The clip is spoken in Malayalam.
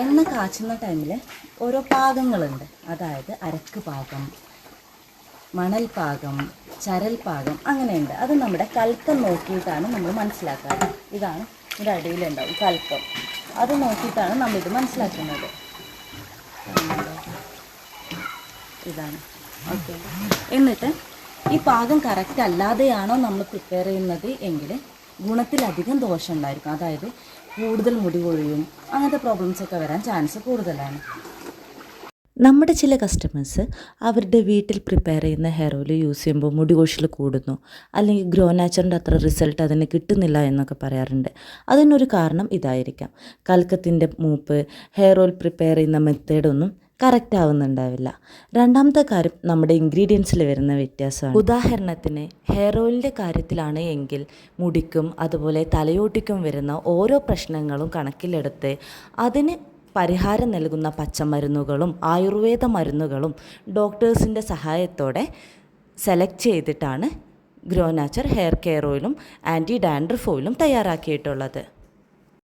എണ്ണ കാച്ചുന്ന ടൈമിൽ ഓരോ പാകങ്ങളുണ്ട്. അതായത് അരക്ക് പാകം മണൽ പാകം ചരൽ പാകം അങ്ങനെയുണ്ട്. അത് നമ്മുടെ കൽക്കം നോക്കിയിട്ടാണ് നമ്മൾ മനസ്സിലാക്കാറ്. ഇതാണ് ഇതിന്റെ അടിയിലുണ്ടാവും കൽക്കം അത് നോക്കിയിട്ടാണ് നമ്മളിത് മനസ്സിലാക്കുന്നത്. ഇതാണ്. ഓക്കെ. എന്നിട്ട് ഈ പാകം കറക്റ്റ് അല്ലാതെയാണോ നമ്മൾ പ്രിപ്പയർ ചെയ്യുന്നത് എങ്കിൽ ഗുണത്തിലധികം ദോഷം ഉണ്ടായിരിക്കും അതായത് കൂടുതൽ മുടി കൊഴിയും അങ്ങനത്തെ പ്രോബ്ലംസ് ഒക്കെ വരാൻ ചാൻസ് കൂടുതലാണ്. നമ്മുടെ ചില കസ്റ്റമേഴ്സ് അവരുടെ വീട്ടിൽ പ്രിപ്പയർ ചെയ്യുന്ന ഹെയർ ഓയിൽ യൂസ് ചെയ്യുമ്പോൾ മുടി കൊഴിച്ചിൽ കൂടുന്നു. അല്ലെങ്കിൽ ഗ്രോ നാച്ചറിന്റെ അത്ര റിസൾട്ട് അതിന് കിട്ടുന്നില്ല എന്നൊക്കെ പറയാറുണ്ട്. അതിനൊരു കാരണം ഇതായിരിക്കാം. കൽക്കത്തിന്റെ മൂപ്പ് ഹെയർ ഓയിൽ പ്രിപ്പയർ ചെയ്യുന്ന മെത്തേഡൊന്നും കറക്റ്റ് ആവുന്നുണ്ടാവില്ല. രണ്ടാമത്തെ കാര്യം നമ്മുടെ ഇൻഗ്രീഡിയൻസിൽ വരുന്ന വ്യത്യാസമാണ്. ഉദാഹരണത്തിന് ഹെയർ ഓയിലിന്റെ കാര്യത്തിലാണ് എങ്കിൽ മുടിക്കും അതുപോലെ തലയോട്ടിക്കും വരുന്ന ഓരോ പ്രശ്നങ്ങളും കണക്കിലെടുത്ത് അതിന് പരിഹാരം നൽകുന്ന പച്ചമരുന്നുകളും ആയുർവേദ മരുന്നുകളും ഡോക്ടേഴ്സിന്റെ സഹായത്തോടെ സെലക്ട് ചെയ്തിട്ടാണ് ഗ്രോനാച്ചർ ഹെയർ കെയർ ഓയിലും ആന്റി ഡാൻഡ്രഫ് ഓയിലും തയ്യാറാക്കിയിട്ടുള്ളത്.